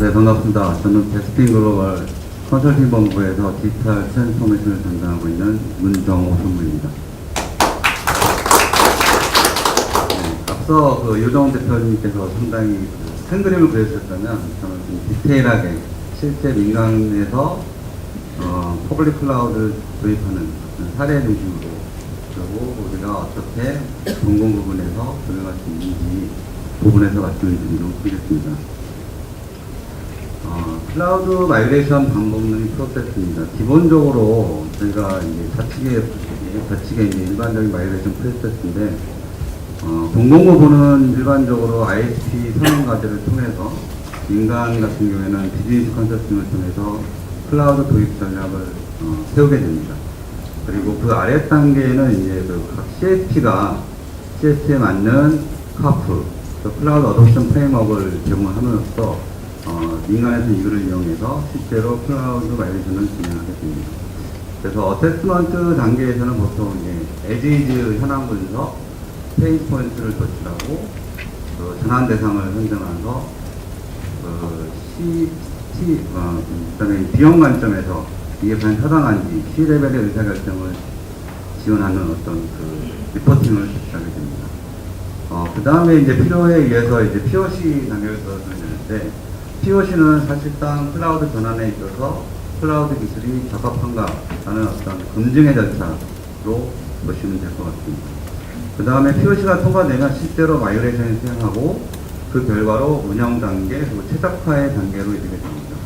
네, 반갑습니다. 저는 베스팅 글로벌 컨설팅 본부에서 디지털 트랜스포메이션을 담당하고 있는 문정호 선무입니다. 네, 앞서 그 유동 대표님께서 상당히 그 생그림을 그려주셨다면 저는 좀 디테일하게 실제 민간에서 어, 퍼블릭 클라우드를 도입하는 사례 중심으로 그리고 우리가 어떻게 공공 부분에서 적용할 수 있는지 부분에서 말씀을 드리도록 하겠습니다. 어, 클라우드 마이그레이션 방법론이 프로세스입니다. 기본적으로 저희가 이제 좌측에, 좌측에 이제 일반적인 마이그레이션 프로세스인데, 어, 공공부분은 일반적으로 ISP 선언 과제를 통해서, 민간 같은 경우에는 비즈니스 컨설팅을 통해서 클라우드 도입 전략을 어, 세우게 됩니다. 그리고 그 아래 단계에는 이제 그각 CSP가 CSP에 맞는 카프, 그 클라우드 어도션 프레임워크를 제공함으로써 어, 민간에서 이거를 이용해서 실제로 클라우드 마이그레이션을 진행하게 됩니다. 그래서 어세스먼트 단계에서는 보통 이제 에지즈 현황 분석, 페인 포인트를 도출하고 그 전환 대상을 선정해서 그 C, T, 어, 그다음에 비용 관점에서 이게 과연 타당한지 C 레벨의 의사결정을 지원하는 어떤 그 리포팅을 제출하게 됩니다. 어, 그 다음에 이제 필요에 의해서 이제 POC 단계를 들어주는데, POC는 사실상 클라우드 전환에 있어서 클라우드 기술이 적합한가라는 어떤 검증의 절차로 보시면 될 것 같습니다. 그 다음에 POC가 통과되면 실제로 마이그레이션을 수행하고 그 결과로 운영 단계 그리고 최적화의 단계로 이르게 됩니다.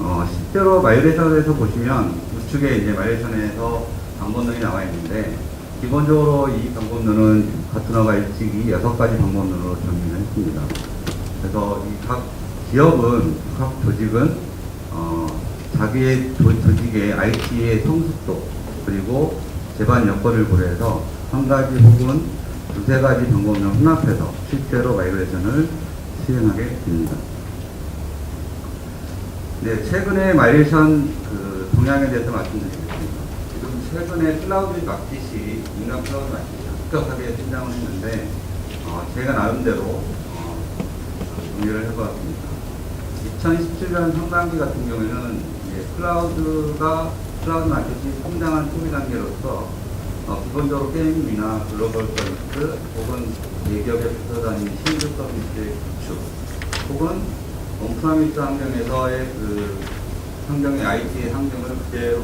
어, 실제로 마이그레이션에서 보시면 우측에 이제 마이그레이션에서 방법론이 나와 있는데 기본적으로 이 방법론은 가트너가 일찍이 여섯 가지 방법론으로 정리를 했습니다. 그래서 이각 기업은 각 조직은 어, 자기의 조, 조직의 IT의 성숙도 그리고 제반 여건을 고려해서 한 가지 혹은 두세 가지 방법론을 혼합해서 실제로 마이그레이션을 수행하게 됩니다. 네, 최근에 마이그레이션 그 동향에 대해서 말씀드리겠습니다. 지금 최근에 클라우드 마켓이 인간 클라우드 마켓이 급격하게 성장을 했는데 어, 제가 나름대로 어, 정리를 해보았습니다. 2017년 상반기 같은 경우에는 클라우드가 클라우드 마켓이 성장한 초기 단계로서 어, 기본적으로 게임이나 글로벌 서비스 혹은 대기업에 붙어 다니는 신규 서비스의 구축 혹은 온프라미스 환경에서의 그 환경의 IT의 환경을 그대로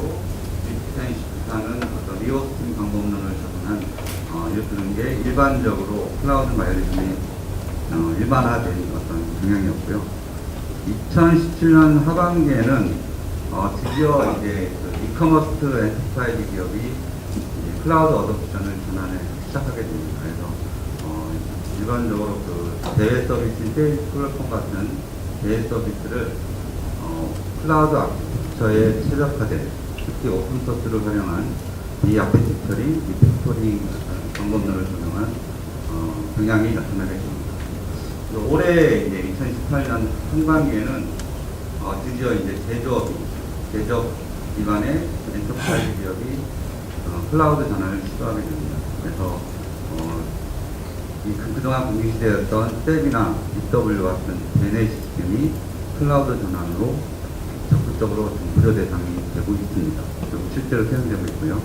디지타인시하는 어떤 리호스팅 방법론을 적용한 어, 이런 게 일반적으로 클라우드 마이그레이션이 어, 일반화된 어떤 경향이었고요. 2017년 하반기에는 어, 드디어 이제 그 이커머스 엔터프라이즈 기업이 이제 클라우드 어덕션을 전환을 시작하게 됩니다. 그래서 어, 일반적으로 그 대외 서비스, 세일즈 플랫폼 같은 대외 서비스를 어, 클라우드 아키텍처에 최적화된 특히 오픈소스를 활용한 이 아키텍처리, 리팩토링 방법론을 적용한 어, 경향이 나타나게 됩니다. 그리고 올해 이제 2018년 상반기에는 어, 드디어 이제 제조업이 제조업 기반의 엔터프라이즈 기업이 어, 클라우드 전환을 시도하게 됩니다. 그래서 어, 이 그- 그동안 공기시대였던 셀이나 BW 같은 대내 시스템이 클라우드 전환으로 적극적으로 구조 대상이 되고 있습니다. 그리고 실제로 사용되고 있고요.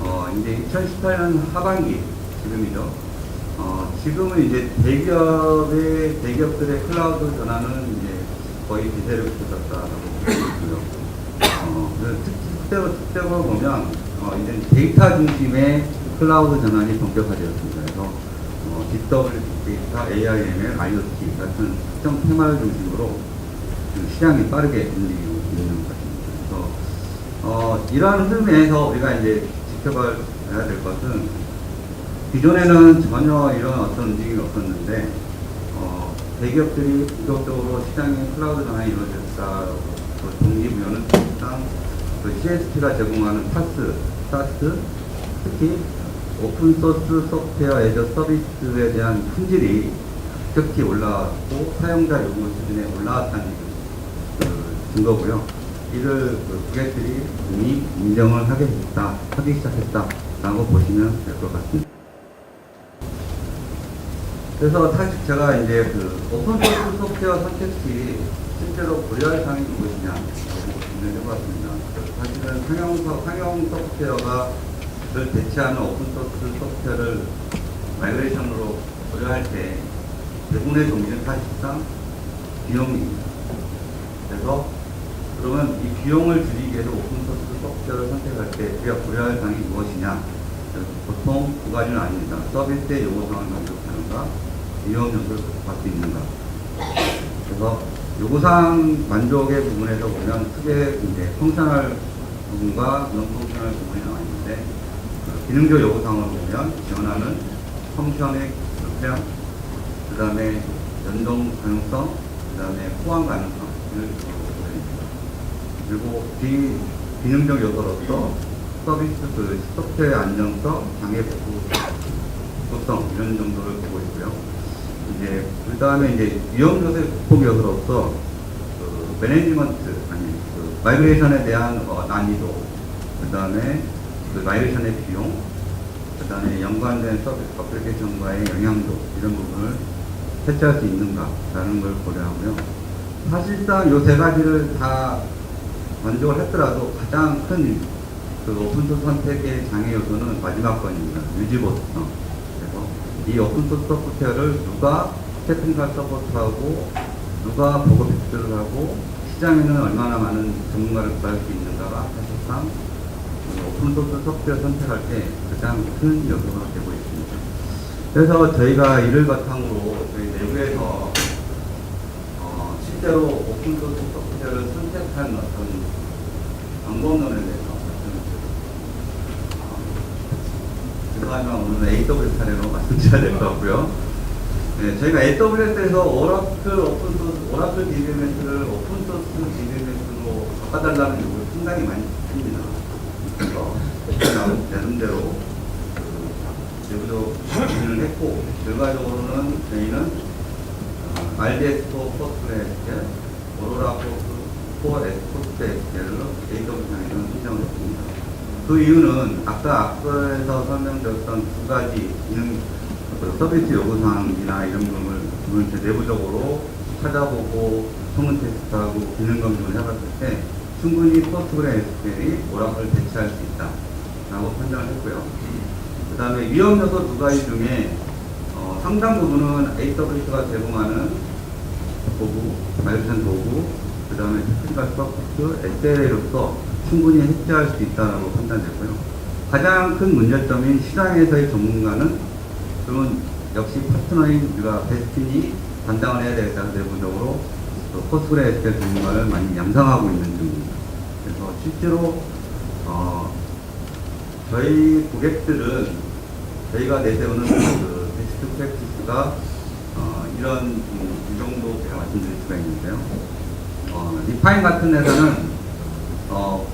어, 이제 2018년 하반기 지금이죠. 어, 지금은 이제 대기업의, 대기업들의 클라우드 전환은 이제 거의 기세를 붙였다라고 있고요. 어, 특대로, 특대로 보면, 어, 이제 데이터 중심의 클라우드 전환이 본격화되었습니다. 그래서, 어, BW 데이터, AIML, IoT 같은 특정 테마를 중심으로 그 시장이 빠르게 움직이고 있는 것 같습니다. 그래서, 어, 이러한 흐름에서 우리가 이제 지켜봐야 될 것은 기존에는 전혀 이런 어떤 움직임이 없었는데 어, 대기업들이 본격적으로 시장에 클라우드 전환이 이루어졌다. 그 동기부여는 사실상 그 CSP가 제공하는 파스, 사스, 특히 오픈소스 소프트웨어 애저 서비스에 대한 품질이 급격히 올라왔고 사용자 요구 수준에 올라왔다는 그 증거고요. 이를 그 고객들이 이미 인정을 하게 됐다, 하기 시작했다라고 보시면 될 것 같습니다. 그래서 사실 제가 이제 그 오픈 소스 소프트웨어 선택 시 실제로 고려할 사항이 무엇이냐 고민을 해봤습니다. 사실은 상용, 소- 상용 소프트웨어가 를 대체하는 오픈 소스 소프트웨어를 마이그레이션으로 고려할 때 대부분의 종류는 사실상 비용입니다. 그래서 그러면 이 비용을 줄이기 위해서 오픈 소스 소프트웨어를 선택할 때 우리가 고려할 사항이 무엇이냐? 보통 두 가지는 아닙니다. 서비스의 요구사항을 만족하는가, 위험 요소를 극복할 수 있는가. 그래서 요구사항 만족의 부분에서 보면 크게 이제 펑셔널 부분과 non 펑셔널 부분이 나와 있는데 그 기능적 요구사항을 보면 지원하는 펑션의 불편, 그 다음에 연동 가능성, 그 다음에 호환 가능성 이를 보입니다. 그리고 비, 기능적 요소로서 서비스 그 소프트웨어 안정성, 장애 복구, 복구성 이런 정도를 보고 있고요. 이제 그 다음에 이제 위험 요소의 극복 요소로서 그 매니지먼트 아니 그 마이그레이션에 대한 어, 난이도, 그 다음에 그 마이그레이션의 비용, 그 다음에 연관된 서비스 어플리케이션과의 영향도 이런 부분을 해체할 수 있는가라는 걸 고려하고요. 사실상 이세 가지를 다 만족을 했더라도 가장 큰그 오픈소스 선택의 장애 요소는 마지막 건입니다. 유지 보수성. 이 오픈소스 소프트웨어를 누가 테크니컬 서포트하고 누가 보고 빅들을 하고 시장에는 얼마나 많은 전문가를 구할 수 있는가가 사실상 그 오픈소스 소프트웨어 선택할 때 가장 큰 요소가 되고 있습니다. 그래서 저희가 이를 바탕으로 저희 내부에서 어, 실제로 오픈소스 소프트웨어를 선택한 어떤 방법론에 대해서 죄송하지만 오늘은 AWS 사례로 말씀드려야 될 것 같고요. 네, 저희가 AWS에서 오라클 오픈소스, 오라클 DBMS를 오픈소스 DBMS로 바꿔달라는 요구를 상당히 많이 했습니다. 그래서 나름대로 그 내부적으로 고민을 했고, 결과적으로는 저희는 어, RDS4 포스트레스텔, 오로라 포스트 에스포스트레스텔로 AWS에서는 신청을 했습니다. 그 이유는 아까 앞서에서 설명드렸던 두 가지 그 서비스 요구사항이나 이런 부분을 이제 내부적으로 찾아보고 성능 테스트하고 기능 검증을 해봤을 때 충분히 포스트그레 SQL이 오라클을 대체할 수 있다 라고 판단을 했고요. 그 다음에 위험 요소 두 가지 중에 어, 상당 부분은 AWS가 제공하는 도구, 마이크션 도구, 그 다음에 테크니컬 서포트, SLA로서 충분히 해체할 수 있다고 판단됐고요. 가장 큰 문제점인 시장에서의 전문가는 그러면 역시 파트너인 우리가 베스틴이 담당을 해야 되겠다 내부적으로 또 포스그레 SQL 전문가를 많이 양성하고 있는 중입니다. 그래서 실제로 어, 저희 고객들은 저희가 내세우는 그 베스트 프랙티스가 어, 이런 음, 이 정도 제가 말씀드릴 수가 있는데요. 어, 리파인 같은 회사는 어,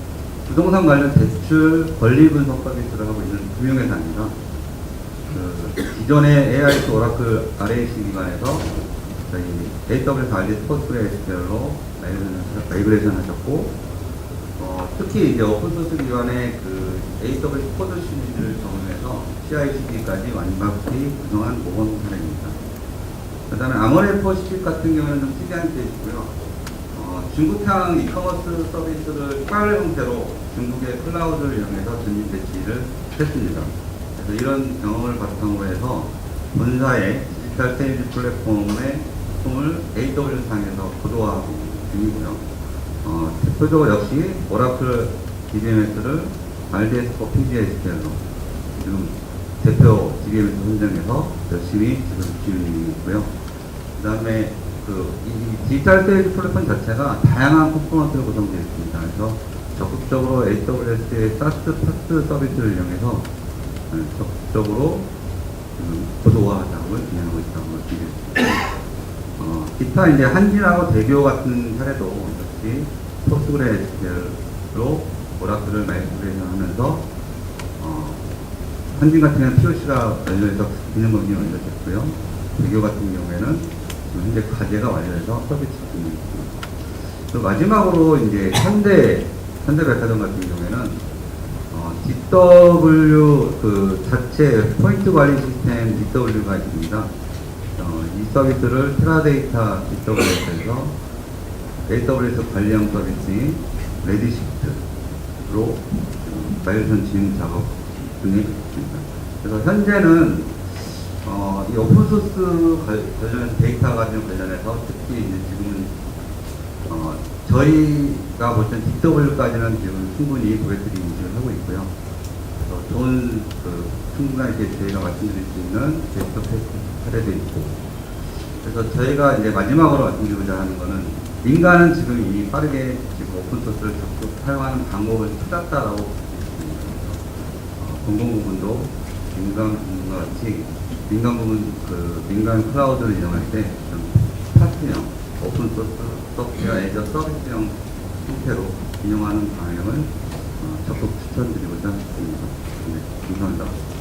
부동산 관련 대출 권리 분석 서비스를 하고 있는 금융회사입니다. 그 기존의 AI 오라클 RAC 기관에서 저희 AWS RDS 포스트그레스QL로 마이그레이션 하셨고 어, 특히 이제 오픈소스 기관의 그 AWS 코드 시리즈를 적용해서 CI/CD까지 완벽히 구성한 모범 사례입니다. 그 다음에 아모레 퍼시픽 같은 경우는 좀 특이한 케이스고요. 어, 중국향 이커머스 서비스를 파일 형태로 중국의 클라우드를 이용해서 전입 배치를 했습니다. 그래서 이런 경험을 바탕으로 해서 본사의 디지털 세일즈 플랫폼의 품을 AWS 상에서 고도화하고 중이고요. 어, 대표적으로 역시 오라클 DBMS를 RDS4 PGSQL로 지금 대표 DBMS 선정해서 열심히 지금 중이고 있고요. 그 다음에 그, 이 디지털 세일즈 플랫폼 자체가 다양한 컴포넌트로 구성되어 있습니다. 그래서 적극적으로 AWS의 SaaS 파스 서비스를 이용해서 네, 적극적으로 고도화 작업을 진행하고 있다고 말씀드리겠습니다. 어, 기타 이제 한진하고 대교 같은 사례도 역시 포스그레스QL로 오라클을 마이그레이션 하면서 어, 한진 같은 경우는 POC가 완료해서 기능 검증이 완료됐고요. 대교 같은 경우에는 현재 과제가 완료해서 서비스 중입니다. 그 마지막으로 이제 현대 현대백화점 같은 경우에는 어, DW 그 자체 포인트 관리 시스템 DW가 있습니다. 어, 이 서비스를 테라데이터 AWS에서 AWS 관리형 서비스인 레디시프트로 마이레이션 진행 작업 중에 있습니다. 그래서 현재는 어, 이 오픈소스 관련 데이터 가지고 관련해서 특히 이제 지금은 어, 저희가 볼땐 DW까지는 지금 충분히 고객들이 인식을 하고 있고요. 그래서 좋은 그 충분한 이제 저희가 말씀드릴 수 있는 데이터 사례도 있고. 그래서 저희가 이제 마지막으로 말씀드리고자 하는 거는 민간은 지금 이미 빠르게 지금 오픈소스를 적극 사용하는 방법을 찾았다라고 볼수 있습니다. 어, 공공 부분도 민간 부분과 같이 민간 부분 그 민간 클라우드를 이용할 때좀 파트형 오픈 소스 소프트웨어 애저 서비스형 형태로 운영하는 방향을 어, 적극 추천드리고자 합니다. 네, 감사합니다.